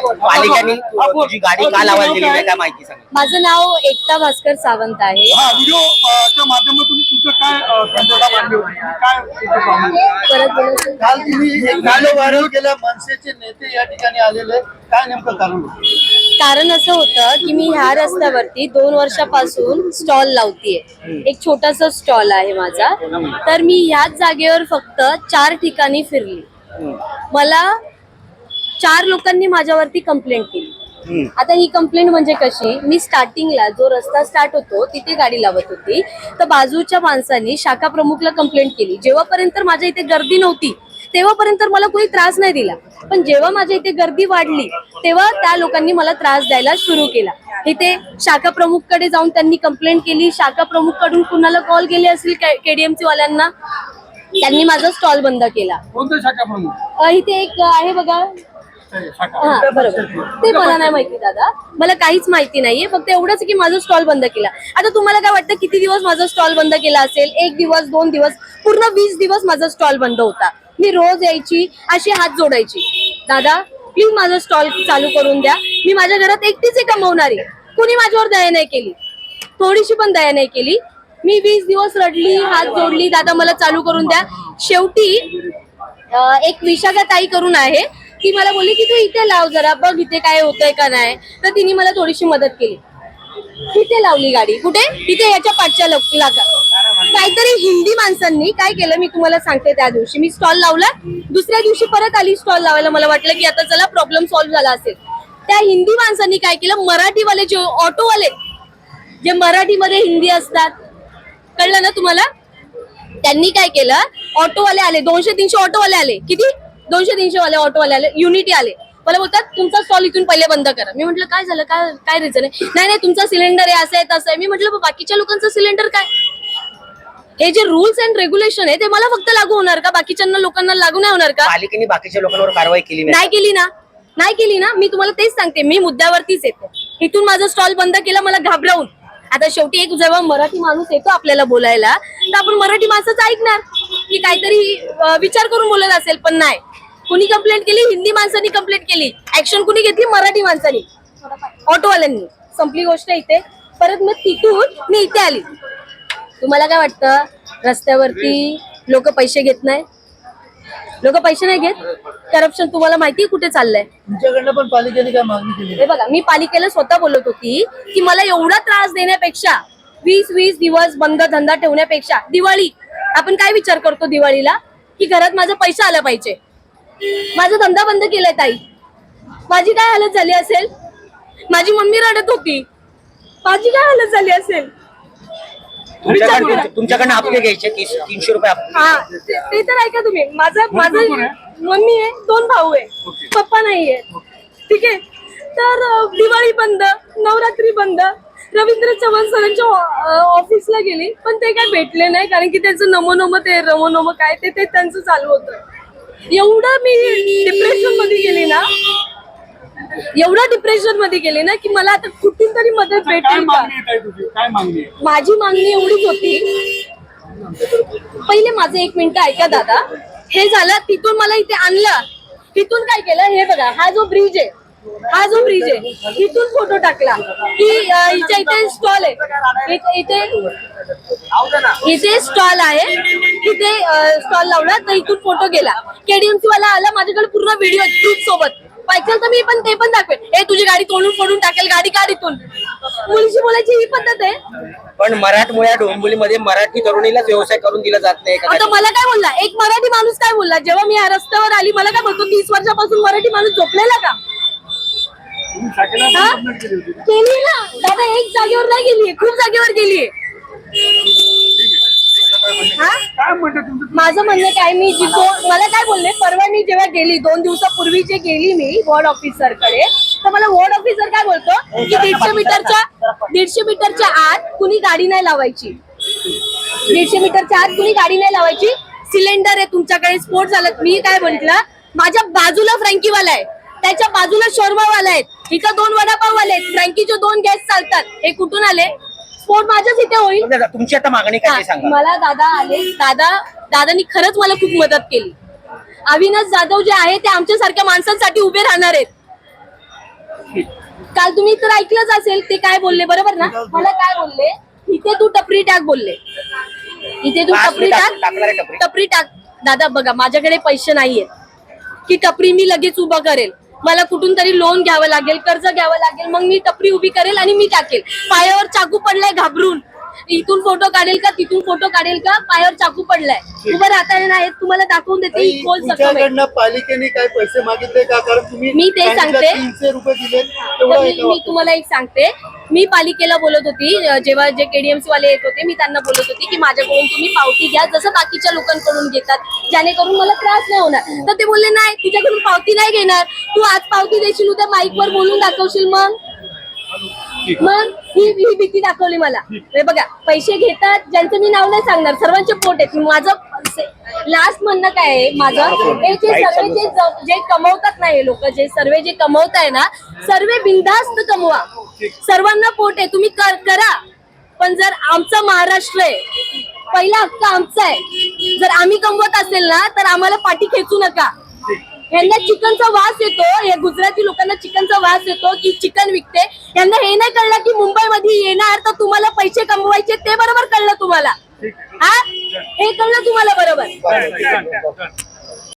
पालिकेने तुझी गाडी का लावायला दिली नाही काय? माहिती सांग. माझं नाव एकता भास्कर सावंत आहे. हा व्हिडिओ अ, च्या माध्यमातून तुमचं काय अ, संदेश मांडली होती काय तुमचं काम आहे? परत काल तुम्ही एक व्हिडिओ व्हायरल केला मनसेचे नेते या ठिकाणी आलेले काय नेमकं कारण होतं? कारण असं होतं की मी ह्या रस्त्यावरती दोन वर्षापासून स्टॉल लावतीये. एक छोटासा स्टॉल आहे माझा. तर मी ह्याच जागेवर फक्त चार ठिकाणी फिरली. मला चार लोकांनी माझ्यावरती कंप्लेंट केली. आता ही कंप्लेंट म्हणजे कशी? मी स्टार्टिंगला जो रस्ता स्टार्ट होतो तिथे गाडी लावत होती. तर बाजूच्या माणसांनी शाखा प्रमुखला कंप्लेंट केली. जेव्हापर्यंत माझ्या इथे गर्दी नव्हती तेव्हापर्यंत मला कोणी त्रास नाही दिला. पण जेव्हा माझ्या इथे गर्दी वाढली तेव्हा त्या लोकांनी मला त्रास द्यायला सुरू केला. इथे शाखा प्रमुखकडे जाऊन त्यांनी कंप्लेंट केली. शाखा प्रमुखकडून कुणाला कॉल केले असतील केडीएमसी वाल्यांना? त्यांनी माझा स्टॉल बंद केला. कोणत्या शाखा प्रमुख? अ, इथे एक आहे बघा. हा बरोबर. ते मला नाही माहिती दादा. मला काहीच माहिती नाहीये. फक्त एवढंच की माझा स्टॉल बंद केला. आता तुम्हाला काय वाटतं किती दिवस माझा स्टॉल बंद केला असेल? एक दिवस दोन दिवस पूर्ण वीस दिवस माझा स्टॉल बंद होता. मी रोज यायची अशी हात जोडायची. दादा प्लीज माझा स्टॉल चालू करून द्या. मी माझ्या घरात एकटीच आहे कमवणारी कुणी माझ्यावर दया नाही केली? थोडीशी पण दया नाही केली. मी वीस दिवस रडली हात जोडली. दादा मला चालू करून द्या. शेवटी एक विशाखा ताई करून आहे. ती मला बोलली की तू इथे लाव जरा बघ इथे काय होतंय का नाही. तर तिने मला थोडीशी मदत केली. तिथे लावली गाडी. कुठे? तिथे याच्या पाठच्या लागा काहीतरी हिंदी माणसांनी काय केलं मी तुम्हाला सांगते त्या दिवशी. मी स्टॉल लावला. दुसऱ्या दिवशी परत आली स्टॉल लावायला. मला वाटलं की आता चला प्रॉब्लेम सॉल्व्ह झाला असेल. त्या हिंदी माणसांनी काय केलं? मराठीवाले जे ऑटोवाले जे मराठीमध्ये हिंदी असतात कळलं ना तुम्हाला? त्यांनी काय केलं? ऑटोवाले आले. दोनशे तीनशे ऑटोवाले आले. किती? दोनशे तीनशे वाले ऑटोवाले आले युनिटी आले. मला बोलतात तुमचा स्टॉल इथून पहिले बंद करा. मी म्हटलं काय झालं? काय काय रिझन आहे? नाही नाही तुमचा सिलेंडर आहे असं आहे तसं आहे. मी म्हटलं "मग बाकीच्या लोकांचं सिलेंडर काय? हे जे रूल्स अँड रेग्युलेशन आहे ते मला फक्त लागू होणार का? बाकीच्यांना लोकांना लागू नाही होणार का? पालिकेने बाकीच्या लोकांवर कारवाई केली नाही. केली ना. नाही केली ना. मी तुम्हाला तेच सांगते. मी मुद्द्यावरतीच येते. इथून माझं स्टॉल बंद केलं मला घाबरवून. आता शेवटी एक जेव्हा मराठी माणूस येतो आपल्याला बोलायला तर आपण मराठी माणसाचं ऐकणार. की काहीतरी विचार करून बोलत असेल पण नाही. कुणी कंप्लेंट केली? हिंदी माणसांनी कंप्लेंट केली. ऍक्शन कुणी घेतली? मराठी माणसांनी. ऑटोवाल्यांनी संपली गोष्ट इथे. परत मग तिथून मी इथे आली. तुम्हाला काय वाटतं? रस्त्यावरती लोक पैसे घेत नाही? लोक पैसे नाही घेत? करप्शन तुम्हाला माहिती कुठे चाललंय? तुमच्याकडनं पण पालिकेने काय मागणी केली? हे बघा मी पालिकेला स्वतः बोलत होती की मला एवढा त्रास देण्यापेक्षा वीस वीस दिवस बंद धंदा ठेवण्यापेक्षा दिवाळी आपण काय विचार करतो दिवाळीला? की घरात माझा पैसा आला पाहिजे. माझा धंदा बंद केलाय ताई. माझी काय हालत झाली असेल? माझी मम्मी रडत होती. माझी काय हालत झाली असेल. तुमच्याकडनं हप्ते घ्यायचे तीस तीनशे रुपये हप्ते हा ते ते तर ऐका तुम्ही. माझं माझं आहे? मम्मी आहे दोन भाऊ आहे. पप्पा नाहीये. ठीक आहे? तर अं, दिवाळी बंद नवरात्री बंद. रवींद्र चव्हाण सरांच्या ऑ- ऑफिसला गेली पण ते काय भेटले नाही कारण की त्यांचं नमो नमो ते रमो नमो काय ते ते त्यांचं चालू होतं. एवढं मी डिप्रेशनमध्ये गेली ना एवढं डिप्रेशनमध्ये गेली ना की मला आता कुठून तरी मदत भेटेल का? काय मागणी आहे? माझी मागणी एवढीच होती. पहिले माझं एक मिनिट ऐका दादा. हे झालं तिथून मला इथे आणलं. तिथून काय केलं? हे बघा हा जो ब्रिज आहे हा जो ब्रिज आहे इथून फोटो टाकला. की हिच्या इथे स्टॉल आहे. इथे- इथे स्टॉल आहे. तिथे स्टॉल लावला तर इथून फोटो गेला. केडीएमसी वाला आला माझ्याकडे पूर्ण व्हिडिओ प्रूफ सोबत. पाहिजे तर मी पण ते पण दाखवेन. हे तुझी गाडी तोडून फोडून टाकेल गाडी काढ इथून. मुलीशी बोलायची ही पद्धत आहे. पण मराठमोळ्या डोंबिवलीमध्ये मराठी तरुणीलाच व्यवसाय करून दिला जात नाही का आता मला काय बोलला? एक मराठी माणूस काय बोलला? जेव्हा मी या रस्त्यावर आली मला काय बोलतो तीस वर्षापासून मराठी माणूस झोपलेला का? हा? केली ना. दादा एक जागेवर नाही गेलीये खूप जागेवर गेलीये हा? काय तुमचं माझं म्हणणं काय मी जिथो मला काय बोलले परवा मी जेव्हा गेली दोन दिवसापूर्वी जे गेली मी वॉर्ड ऑफिसरकडे तर मला वॉर्ड ऑफिसर काय बोलतो की दीडशे मीटरच्या दीडशे मीटरच्या आत कुणी गाडी नाही लावायची. दीडशे मीटरच्या आत कुणी गाडी नाही लावायची. सिलेंडर आहे तुमच्याकडे स्फोट झाला. मी काय म्हंटल माझ्या बाजूला फ्रँकीवाला आहे. त्याच्या बाजूला शोरमावाला आहे. इथं दोन वडापाववाले आहेत. फ्रँकीचे दोन गॅस चालतात. हे कुठून आले? स्फोट माझ्याच इथे होईल. दादा, तुमची आता मागणी काय ते सांगा. मला दादा आले. दादा दादानी खरंच मला खूप मदत केली. अविनाश जाधव जे आहे ते आमच्यासारख्या माणसांसाठी उभे राहणार आहेत. काल तुम्ही तर ऐकलंच असेल ते काय बोलले बरोबर ना? मला काय बोलले? इथे तू टपरी टाक बोलले. इथे तू आज मी टपरी टाक- टाकणार आहे टाक टपरी. टपरी टाक. दादा बघा माझ्याकडे पैसे नाहीये की टपरी मी लगेच उभं करेल. मला कुठून तरी लोन घ्यावं लागेल कर्ज घ्यावं लागेल मग मी टपरी उभी करेल आणि मी टाकेल. पायावर चाकू पडलाय घाबरून. इथून फोटो काढेल का तिथून फोटो काढेल का? पायावर चाकू पडलाय. उभं राहता नाही येत. तुम्हाला दाखवून देते ही खोल जखम आहे. तुमच्याकडनं पालिकेने काय पैसे मागितले का? कारण तुम्ही मी ते सांगितलं सांगते. तीनशे रुपये दिले तर तेवढं मी आहे का मी तुम्हाला एक सांगते. मी पालिकेला बोलत होती अं, जेव्हा जे केडीएमसी वाले येत होते मी त्यांना बोलत होती की माझ्याकडून तुम्ही पावती घ्या जसं बाकीच्या लोकांकडून घेतात जेणेकरून मला त्रास नाही होणार. तर ते बोलले नाही तुझ्याकडून पावती नाही घेणार. तू आज पावती देशील उद्या माईक वर बोलून दाखवशील मग. मग ही ही भीती दाखवली मला. हे बघा पैसे घेतात ज्यांचं मी नाव नाही सांगणार सर्वांचे पोट आहेत. माझं लास्ट म्हणणं काय आहे? माझं हे जे सर्व जे ज- जे कमवतात ना हे लोक जे सर्व जे कमवत आहे ना सर्व बिंदास्त कमवा. सर्वांना पोट आहे तुम्ही कर- करा. पण जर आमचा महाराष्ट्र आहे पहिला हक्क आमचा आहे. जर आम्ही कमवत असेल ना तर आम्हाला पाठी खेचू नका. यांना चिकनचा वास येतो. या गुजराती लोकांना चिकनचा वास येतो की चिकन विकते. यांना हे नाही कळलं की मुंबईमध्ये येणार तर तुम्हाला पैसे कमवायचे ते बरोबर कळलं तुम्हाला. हा? हे कळलं तुम्हाला बरोबर.